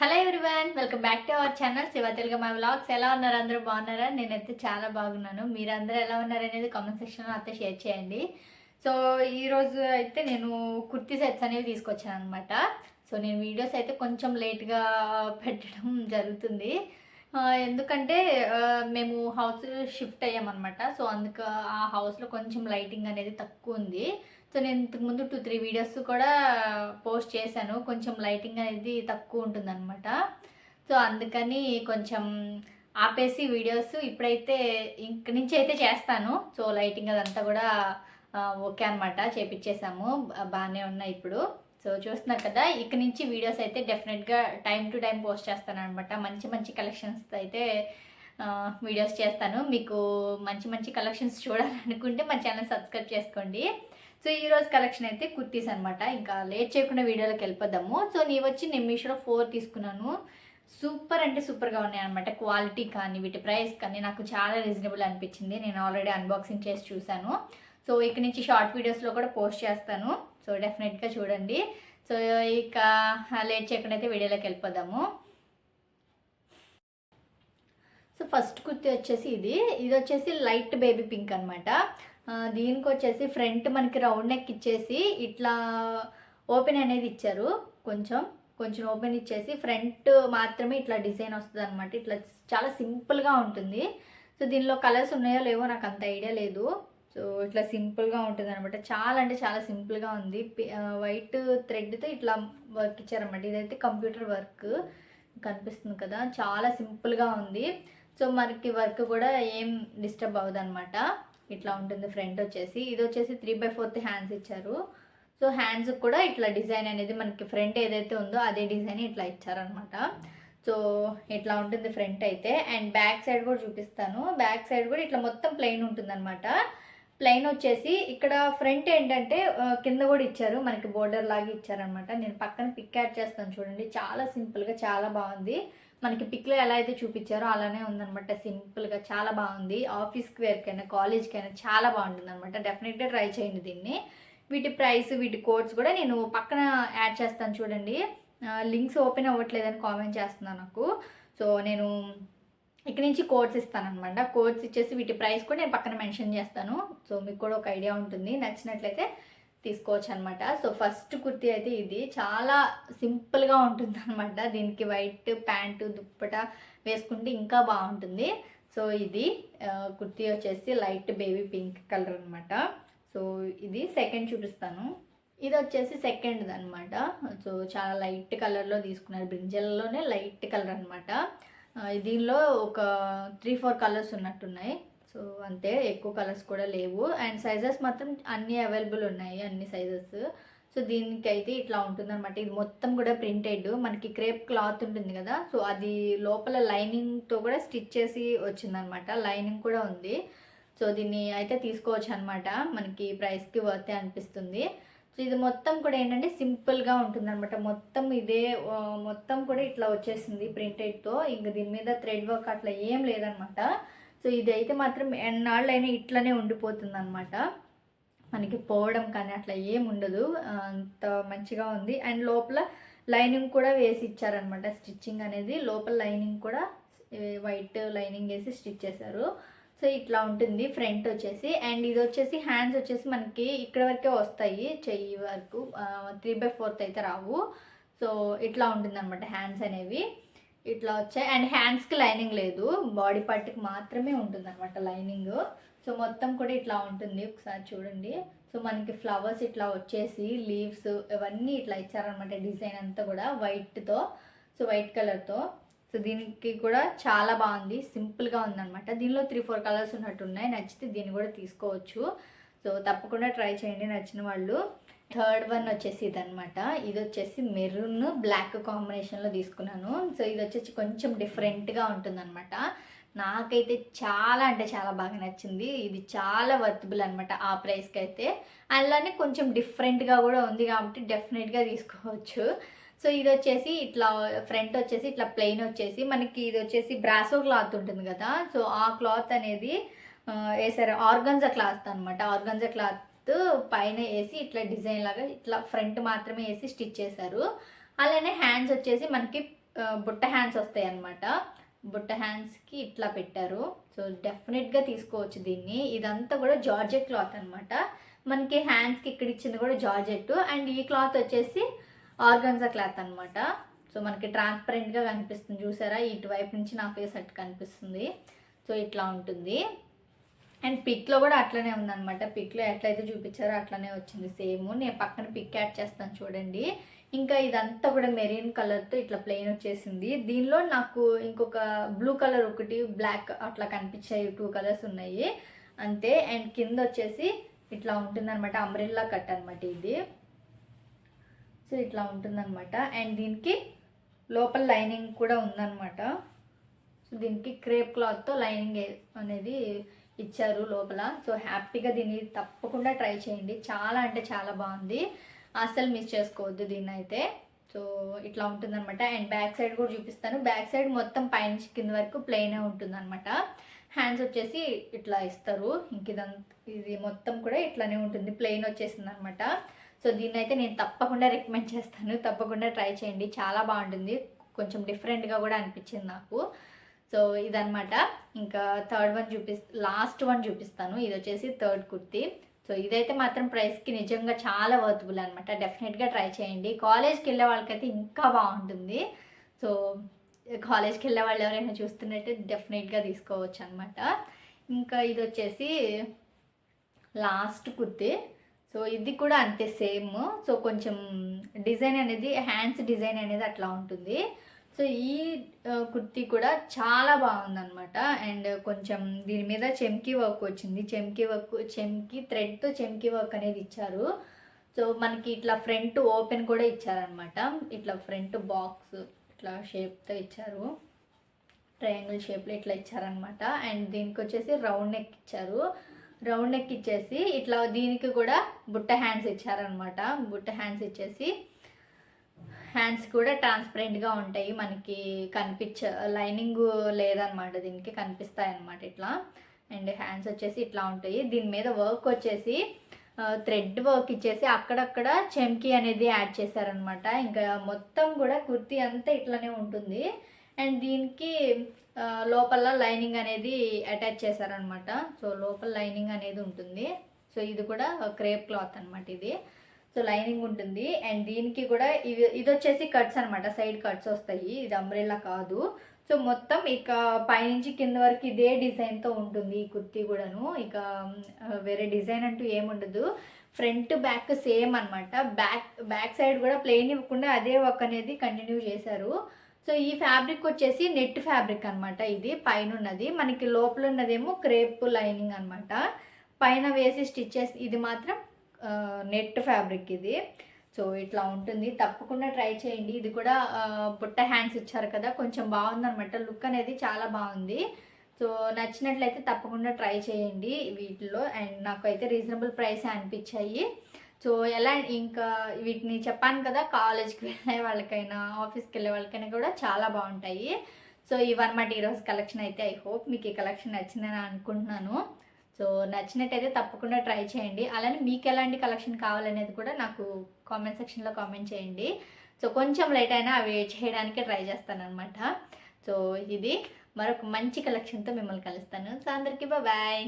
Hello everyone welcome back to our channel Shiva Telugu my vlogs ఎలా ఉన్నారు? అందరూ బాగున్నారా? నేనైతే చాలా బాగున్నాను. మీరందరూ ఎలా ఉన్నారు అనేది కామెంట్ సెక్షన్లో అయితే షేర్ చేయండి. సో ఈరోజు అయితే నేను కుర్తీ సెట్స్ అనేవి తీసుకొచ్చాను అనమాట సో నేను వీడియోస్ అయితే కొంచెం లేట్గా పెట్టడం జరుగుతుంది. ఎందుకంటే మేము హౌస్ షిఫ్ట్ అయ్యామన్నమాట. సో అందుకు ఆ హౌస్లో కొంచెం లైటింగ్ అనేది తక్కువ ఉంది. సో నేను ఇంతకుముందు టూ త్రీ వీడియోస్ కూడా పోస్ట్ చేశాను. కొంచెం లైటింగ్ అనేది తక్కువ ఉంటుందన్నమాట. సో అందుకని కొంచెం ఆపేసి వీడియోస్ ఇప్పుడైతే ఇంక నుంచి అయితే చేస్తాను. సో లైటింగ్ అదంతా కూడా ఓకే అనమాట చేపించేసాము బాగానే ఉన్నాయి ఇప్పుడు. సో చూస్తున్నారు కదా ఇక నుంచి వీడియోస్ అయితే డెఫినెట్గా టైం టు టైం పోస్ట్ చేస్తాను అనమాట మంచి మంచి కలెక్షన్స్ అయితే వీడియోస్ చేస్తాను. మీకు మంచి మంచి కలెక్షన్స్ చూడాలనుకుంటే మా ఛానల్ సబ్స్క్రైబ్ చేసుకోండి. సో ఈ రోజు కలెక్షన్ అయితే కుర్తీస్ అనమాట ఇంకా లేట్ చేయకుండా వీడియోలోకి వెళ్ళిపోదాము. సో నీ వచ్చి నేను మీషోలో ఫోర్ తీసుకున్నాను. సూపర్ అంటే సూపర్గా ఉన్నాయి అనమాట క్వాలిటీ కానీ వీటి ప్రైస్ కానీ నాకు చాలా రీజనబుల్ అనిపించింది. నేను ఆల్రెడీ అన్బాక్సింగ్ చేసి చూశాను. సో ఇక నుంచి షార్ట్ వీడియోస్లో కూడా పోస్ట్ చేస్తాను. సో డెఫినెట్గా చూడండి. సో ఇక లేట్ చేయకుండా అయితే వీడియోలోకి వెళ్ళిపోదాము. సో ఫస్ట్ కుర్తి వచ్చేసి ఇది. ఇది వచ్చేసి లైట్ బేబీ పింక్ అనమాట దీనికి వచ్చేసి ఫ్రంట్ మనకి రౌండ్ నెక్ ఇచ్చేసి ఇట్లా ఓపెన్ అనేది ఇచ్చారు. కొంచెం కొంచెం ఓపెన్ ఇచ్చేసి ఫ్రంట్ మాత్రమే ఇట్లా డిజైన్ వస్తుంది అనమాట ఇట్లా చాలా సింపుల్గా ఉంటుంది. సో దీనిలో కలర్స్ ఉన్నాయో లేవో నాకు అంత ఐడియా లేదు. సో ఇట్లా సింపుల్గా ఉంటుంది అనమాట చాలా అంటే చాలా సింపుల్గా ఉంది. వైట్ థ్రెడ్తో ఇట్లా వర్క్ ఇచ్చారనమాట ఇదైతే కంప్యూటర్ వర్క్ కనిపిస్తుంది కదా. చాలా సింపుల్గా ఉంది. సో మనకి వర్క్ కూడా ఏం డిస్టర్బ్ అవ్వదు అనమాట ఇట్లా ఉంటుంది ఫ్రంట్ వచ్చేసి. ఇది వచ్చేసి త్రీ బై ఫోర్త్ హ్యాండ్స్ ఇచ్చారు. సో హ్యాండ్స్ కూడా ఇట్లా డిజైన్ అనేది మనకి ఫ్రంట్ ఏదైతే ఉందో అదే డిజైన్ ఇట్లా ఇచ్చారనమాట సో ఇట్లా ఉంటుంది ఫ్రంట్ అయితే. అండ్ బ్యాక్ సైడ్ కూడా చూపిస్తాను. బ్యాక్ సైడ్ కూడా ఇట్లా మొత్తం ప్లెయిన్ ఉంటుంది ప్లెయిన్ వచ్చేసి ఇక్కడ ఫ్రంట్ ఏంటంటే కింద కూడా ఇచ్చారు. మనకి బోర్డర్ లాగా ఇచ్చారనమాట నేను పక్కన పిక్ యాడ్ చేస్తాను చూడండి. చాలా సింపుల్గా చాలా బాగుంది. మనకి పిక్లో ఎలా అయితే చూపించారో అలానే ఉందనమాట సింపుల్గా చాలా బాగుంది. ఆఫీస్కి వేర్కైనా కాలేజ్కి అయినా చాలా బాగుంటుంది అనమాట డెఫినెట్గా ట్రై చేయండి దీన్ని. వీటి ప్రైస్ వీటి కోడ్స్ కూడా నేను పక్కన యాడ్ చేస్తాను చూడండి. లింక్స్ ఓపెన్ అవ్వట్లేదని కామెంట్ చేస్తున్నాను నాకు. సో నేను ఇక్కడ నుంచి కోడ్స్ ఇస్తాను అనమాట కోడ్స్ ఇచ్చేసి వీటి ప్రైస్ కూడా నేను పక్కన మెన్షన్ చేస్తాను. సో మీకు కూడా ఒక ఐడియా ఉంటుంది. నచ్చినట్లయితే తీసుకోవచ్చు అనమాట సో ఫస్ట్ కుర్తీ అయితే ఇది. చాలా సింపుల్గా ఉంటుంది అనమాట దీనికి వైట్ ప్యాంటు దుప్పట వేసుకుంటే ఇంకా బాగుంటుంది. సో ఇది కుర్తి కుర్తీ వచ్చేసి లైట్ బేబీ పింక్ కలర్ అనమాట సో ఇది సెకండ్ చూపిస్తాను. ఇది వచ్చేసి సెకండ్ అనమాట సో చాలా లైట్ కలర్లో తీసుకున్నారు. బ్రింజల్లోనే లైట్ కలర్ అనమాట దీనిలో ఒక త్రీ ఫోర్ కలర్స్ ఉన్నట్టున్నాయి. సో అంతే ఎక్కువ కలర్స్ కూడా లేవు. అండ్ సైజెస్ మాత్రం అన్నీ అవైలబుల్ ఉన్నాయి అన్ని సైజెస్ సో దీనికైతే ఇట్లా ఉంటుందన్నమాట. ఇది మొత్తం కూడా ప్రింటెడ్ మనకి క్రేప్ క్లాత్ ఉంటుంది కదా సో అది లోపల లైనింగ్తో కూడా స్టిచ్ చేసి వచ్చిందనమాట లైనింగ్ కూడా ఉంది. సో దీన్ని అయితే తీసుకోవచ్చు అనమాట మనకి ప్రైస్కి వర్తే అనిపిస్తుంది. సో ఇది మొత్తం కూడా ఏంటంటే సింపుల్గా ఉంటుంది అనమాట మొత్తం ఇదే మొత్తం కూడా ఇట్లా వచ్చేసింది ప్రింటెడ్తో ఇంక దీని మీద థ్రెడ్ వర్క్ అట్లా ఏం లేదనమాట సో ఇదైతే మాత్రం ఎన్నాళ్ళైనా ఇట్లానే ఉండిపోతుంది అనమాట మనకి పోవడం కానీ అట్లా ఏం ఉండదు. అంత మంచిగా ఉంది. అండ్ లోపల లైనింగ్ కూడా వేసి ఇచ్చారనమాట స్టిచ్చింగ్ అనేది లోపల లైనింగ్ కూడా వైట్ లైనింగ్ వేసి స్టిచ్ చేశారు. సో ఇట్లా ఉంటుంది ఫ్రంట్ వచ్చేసి. అండ్ ఇది వచ్చేసి హ్యాండ్స్ వచ్చేసి మనకి ఇక్కడ వరకే వస్తాయి చెయ్యి వరకు. త్రీ బై ఫోర్త్ అయితే రావు. సో ఇట్లా ఉంటుంది అనమాట హ్యాండ్స్ అనేవి. ఇట్లా వచ్చాయి. అండ్ హ్యాండ్స్కి లైనింగ్ లేదు. బాడీ పార్ట్కి మాత్రమే ఉంటుంది అనమాట లైనింగ్. సో మొత్తం కూడా ఇట్లా ఉంటుంది. ఒకసారి చూడండి. సో మనకి ఫ్లవర్స్ ఇట్లా వచ్చేసి లీవ్స్ ఇవన్నీ ఇట్లా ఇచ్చారనమాట డిజైన్ అంతా కూడా వైట్తో సో వైట్ కలర్తో. సో దీనికి కూడా చాలా బాగుంది. సింపుల్గా ఉందన్నమాట. దీనిలో త్రీ ఫోర్ కలర్స్ ఉన్నట్టు ఉన్నాయి నచ్చితే దీన్ని కూడా తీసుకోవచ్చు. సో తప్పకుండా ట్రై చేయండి. నచ్చిన వాళ్ళు థర్డ్ వన్ వచ్చేసి ఇదనమాట ఇది వచ్చేసి మెరూన్ బ్లాక్ కాంబినేషన్లో తీసుకున్నాను. సో ఇది వచ్చేసి కొంచెం డిఫరెంట్గా ఉంటుందన్నమాట. నాకైతే చాలా అంటే చాలా బాగా నచ్చింది. ఇది చాలా వర్తబుల్ అనమాట ఆ ప్రైస్కి అయితే అలానే కొంచెం డిఫరెంట్గా కూడా ఉంది కాబట్టి డెఫినెట్గా తీసుకోవచ్చు. సో ఇది వచ్చేసి ఇట్లా ఫ్రంట్ వచ్చేసి ఇట్లా ప్లెయిన్ వచ్చేసి మనకి ఇది వచ్చేసి బ్రాసో క్లాత్ ఉంటుంది కదా. సో ఆ క్లాత్ అనేది ఆ, వేసారు ఆర్గన్జా క్లాత్ అనమాట ఆర్గన్జా క్లాత్ పైన వేసి ఇట్లా డిజైన్ లాగా ఇట్లా ఫ్రంట్ మాత్రమే వేసి స్టిచ్ చేశారు. అలానే హ్యాండ్స్ వచ్చేసి మనకి బుట్ట హ్యాండ్స్ వస్తాయి అన్నమాట. బుట్ట హ్యాండ్స్కి ఇట్లా పెట్టారు. సో డెఫినెట్గా తీసుకోవచ్చు దీన్ని. ఇదంతా కూడా జార్జెట్ క్లాత్ అనమాట మనకి హ్యాండ్స్కి ఇక్కడ ఇచ్చింది కూడా జార్జెట్. అండ్ ఈ క్లాత్ వచ్చేసి ఆర్గన్జా క్లాత్ అనమాట సో మనకి ట్రాన్స్పరెంట్గా కనిపిస్తుంది. చూసారా? ఇటువైపు నుంచి నా ఫేస్ అట్టు కనిపిస్తుంది. సో ఇట్లా ఉంటుంది. అండ్ పిక్లో కూడా అట్లనే ఉందన్నమాట. పిక్లో ఎట్లయితే చూపించారో అట్లనే వచ్చింది సేమ్. నేను పక్కన పిక్ యాడ్ చేస్తాను చూడండి. ఇంకా ఇదంతా కూడా మెరీన్ కలర్తో ఇట్లా ప్లెయిన్ వచ్చేసింది. దీనిలో నాకు ఇంకొక బ్లూ కలర్ ఒకటి బ్లాక్ అట్లా కనిపించాయి. టూ కలర్స్ ఉన్నాయి. అంతే. అండ్ కింద వచ్చేసి ఇట్లా ఉంటుందన్నమాట. అంబ్రెల్లా కట్ అనమాట ఇది. సో ఇట్లా ఉంటుందన్నమాట. అండ్ దీనికి లోపల లైనింగ్ కూడా ఉందన్నమాట. సో దీనికి క్రేప్ క్లాత్తో లైనింగ్ అనేది ఇచ్చారు లోపల. సో హ్యాపీగా దీన్ని తప్పకుండా ట్రై చేయండి. చాలా అంటే చాలా బాగుంది. అస్సలు మిస్ చేసుకోవద్దు దీన్ని అయితే సో ఇట్లా ఉంటుందన్నమాట. అండ్ బ్యాక్ సైడ్ కూడా చూపిస్తాను. బ్యాక్ సైడ్ మొత్తం పైన కింద వరకు ప్లెయినే ఉంటుందన్నమాట. హ్యాండ్స్ వచ్చేసి ఇట్లా ఇస్తారు. ఇంక ఇదంతా ఇది మొత్తం కూడా ఇట్లానే ఉంటుంది. ప్లెయిన్ వచ్చేసింది అనమాట సో దీన్ని అయితే నేను తప్పకుండా రికమెండ్ చేస్తాను. తప్పకుండా ట్రై చేయండి. చాలా బాగుంటుంది. కొంచెం డిఫరెంట్గా కూడా అనిపించింది నాకు. సో ఇదనమాట ఇంకా థర్డ్ వన్ చూపి లాస్ట్ వన్ చూపిస్తాను. ఇది వచ్చేసి థర్డ్ కుర్తీ. సో ఇదైతే మాత్రం ప్రైస్కి నిజంగా చాలా వర్తబుల్ అనమాట డెఫినెట్గా ట్రై చేయండి. కాలేజ్కి వెళ్ళే వాళ్ళకైతే ఇంకా బాగుంటుంది. సో కాలేజ్కి వెళ్ళే వాళ్ళు ఎవరైనా చూస్తున్నట్టు డెఫినెట్గా తీసుకోవచ్చు అనమాట ఇంకా ఇది వచ్చేసి లాస్ట్ కుర్తీ. సో ఇది కూడా అంతే సేమ్ సో కొంచెం డిజైన్ అనేది హ్యాండ్స్ డిజైన్ అనేది అట్లా ఉంటుంది. సో ఈ కుర్తీ కూడా చాలా బాగుందనమాట అండ్ కొంచెం దీని మీద చెమ్కీ వర్క్ వచ్చింది. చెమ్కీ వర్క్ చెమ్కీ థ్రెడ్తో చెమ్కీ వర్క్ అనేది ఇచ్చారు. సో మనకి ఇట్లా ఫ్రంట్ ఓపెన్ కూడా ఇచ్చారనమాట ఇట్లా ఫ్రంట్ బాక్స్ ఇట్లా షేప్తో ఇచ్చారు. ట్రయాంగిల్ షేప్లో ఇట్లా ఇచ్చారనమాట అండ్ దీనికి వచ్చేసి రౌండ్ నెక్ ఇచ్చారు. రౌండ్ నెక్ ఇచ్చేసి ఇట్లా దీనికి కూడా బుట్ట హ్యాండ్స్ ఇచ్చారనమాట బుట్ట హ్యాండ్స్ ఇచ్చేసి హ్యాండ్స్ కూడా ట్రాన్స్పరెంట్గా ఉంటాయి. మనకి కనిపించ లైనింగ్ లేదనమాట. దీనికి కనిపిస్తాయి అనమాట ఇట్లా. అండ్ హ్యాండ్స్ వచ్చేసి ఇట్లా ఉంటాయి. దీని మీద వర్క్ వచ్చేసి థ్రెడ్ వర్క్ ఇచ్చేసి అక్కడక్కడ చెమ్కీ అనేది యాడ్ చేశారనమాట. ఇంకా మొత్తం కూడా కుర్తీ అంతా ఇట్లానే ఉంటుంది. అండ్ దీనికి లోపల లైనింగ్ అనేది అటాచ్ చేశారనమాట. సో లోపల లైనింగ్ అనేది ఉంటుంది. సో ఇది కూడా క్రేప్ క్లాత్ అనమాట ఇది. సో లైనింగ్ ఉంటుంది. అండ్ దీనికి కూడా ఇవి ఇది వచ్చేసి కట్స్ అనమాట సైడ్ కట్స్ వస్తాయి. ఇది అంబ్రెల్లా కాదు. సో మొత్తం ఇక పైనుంచి కింద వరకు ఇదే డిజైన్తో ఉంటుంది ఈ కుర్తీ కూడాను. ఇక వేరే డిజైన్ అంటూ ఏముండదు ఫ్రంట్ బ్యాక్ సేమ్ అనమాట బ్యాక్ బ్యాక్ సైడ్ కూడా ప్లెయిన్ ఇవ్వకుండా అదే వర్క్ అనేది కంటిన్యూ చేశారు. సో ఈ ఫ్యాబ్రిక్ వచ్చేసి నెట్ ఫ్యాబ్రిక్ అన్నమాట ఇది. పైన ఉన్నది మనకి లోపల ఉన్నదేమో క్రేప్ లైనింగ్ అనమాట పైన వేసి స్టిచ్ చేసి ఇది మాత్రం నెట్ ఫ్యాబ్రిక్ ఇది. సో ఇట్లా ఉంటుంది. తప్పకుండా ట్రై చేయండి. ఇది కూడా బుట్ట హ్యాండ్స్ ఇచ్చారు కదా కొంచెం బాగుందనమాట లుక్ అనేది చాలా బాగుంది. సో నచ్చినట్లయితే తప్పకుండా ట్రై చేయండి వీటిలో. అండ్ నాకు అయితే రీజనబుల్ ప్రైస్ అనిపించాయి. సో ఎలా ఇంకా వీటిని చెప్పాను కదా కాలేజ్కి వెళ్ళే వాళ్ళకైనా ఆఫీస్కి వెళ్ళే వాళ్ళకైనా కూడా చాలా బాగుంటాయి. సో ఇవన్నమాట ఈరోజు కలెక్షన్ అయితే. ఐ హోప్ మీకు ఈ కలెక్షన్ నచ్చిందని అనుకుంటున్నాను. సో నచ్చినట్టయితే తప్పకుండా ట్రై చేయండి. అలానే మీకు ఎలాంటి కలెక్షన్ కావాలనేది కూడా నాకు కామెంట్ సెక్షన్లో కామెంట్ చేయండి. సో కొంచెం లేట్ అయినా అవి చేయడానికి ట్రై చేస్తాను అనమాట సో ఇది మరొక మంచి కలెక్షన్తో మిమ్మల్ని కలుస్తాను. సో అందరికీ బాయ్